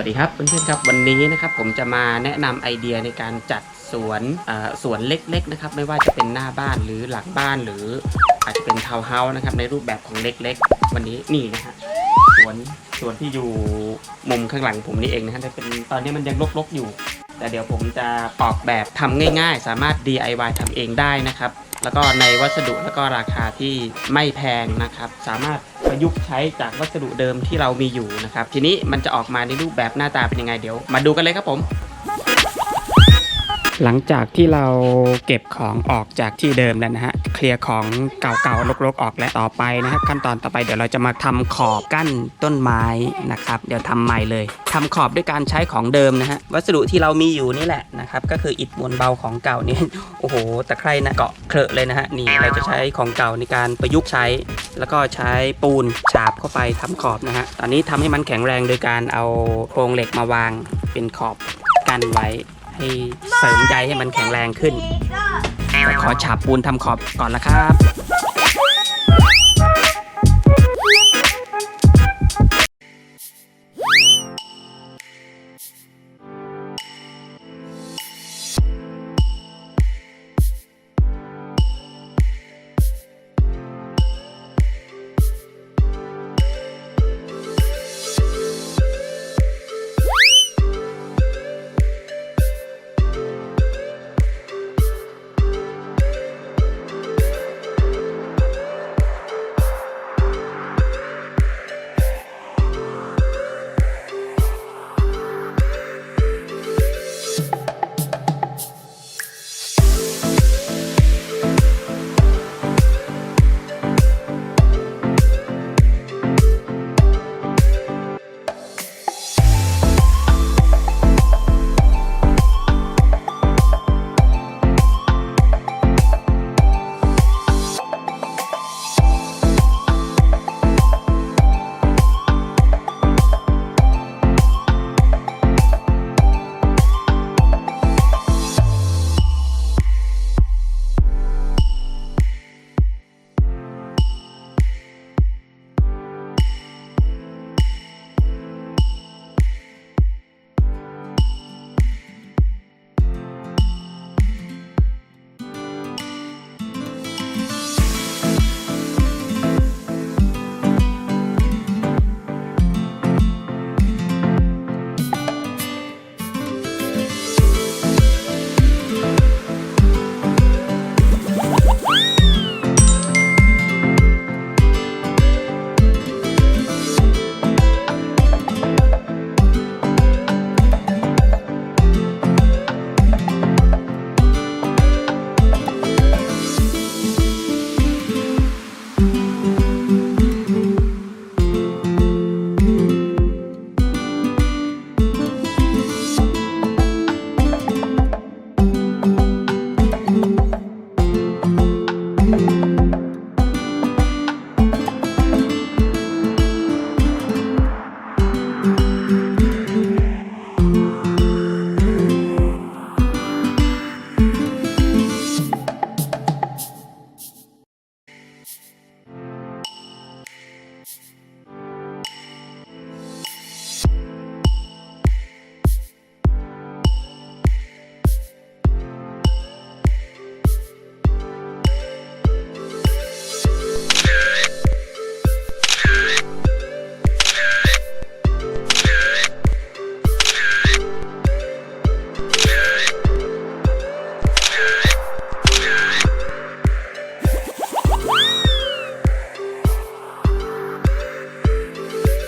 วัสดีครับเพื่อนๆครับวันนี้นะครับผมจะมาแนะนำไอเดียในการจัดสวนอ่าสวนเล็กๆนะครับไม่ว่าจะเป็นหน้าบ้านหรือหลังบ้านหรืออาจจะเป็นทาวน์เฮาส์นะครับในรูปแบบของเล็กๆ วันนี้นี่นะฮะสวนสวนที่อยู่มุมข้างหลังผมนี่เองนะฮะแต่เป็นตอนนี้มันยังรกๆอยู่ แต่เดี๋ยวผมจะออกแบบทำง่าย ๆ สามารถ DIY ทำเองได้นะครับ แล้วก็ในวัสดุแล้วก็ราคาที่ไม่แพงนะครับ สามารถประยุกต์ใช้จากวัสดุเดิมที่เรามีอยู่นะครับ ทีนี้มันจะออกมาในรูปแบบหน้าตาเป็นยังไงเดี๋ยว มาดูกันเลยครับผม หลังจากที่เราเก็บของออกจากที่เดิมแล้วนะฮะ เคลียร์ของเก่าๆรกๆออกแล้วต่อไปนะครับขั้นตอนต่อไปเดี๋ยวเราจะมาทำขอบกั้นต้นไม้นะครับ เดี๋ยวทำใหม่เลยทำขอบด้วยการใช้ของเดิมนะฮะ วัสดุที่เรามีอยู่นี่แหละนะครับ ก็คืออิฐมวลเบาของเก่านี่โอ้โหตะไคร่นะเกาะเคลอะเลยนะฮะนี่เราจะใช้ของเก่าในการประยุกต์ใช้ แล้วก็ใช้ปูนฉาบเข้าไปทำขอบนะฮะตอนนี้ทำให้มันแข็งแรงโดยการเอาโครงเหล็กมาวางเป็นขอบกันไว้ ให้เสริมใยให้มันแข็งแรงขึ้นขอฉาบปูนทำขอบก่อนละครับ